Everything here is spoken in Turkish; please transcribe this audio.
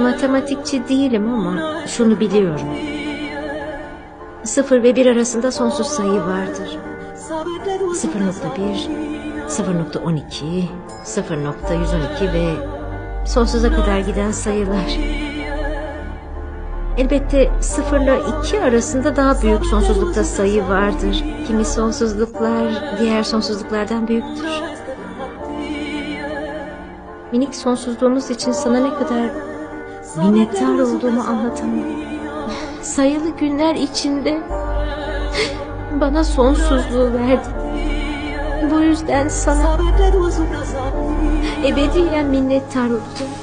matematikçi değilim ama şunu biliyorum. Sıfır ve bir arasında sonsuz sayı vardır. 0.1, 0.12, 0.112 ve sonsuza kadar giden sayılar. Elbette 0 ile 2 arasında daha büyük sonsuzlukta sayı vardır. Kimi sonsuzluklar diğer sonsuzluklardan büyüktür. Minik sonsuzluğumuz için sana ne kadar minnettar olduğumu anlatamam. Sayılı günler içinde bana sonsuzluğu verdin. Bu yüzden sana ebediyen minnettar olacağım.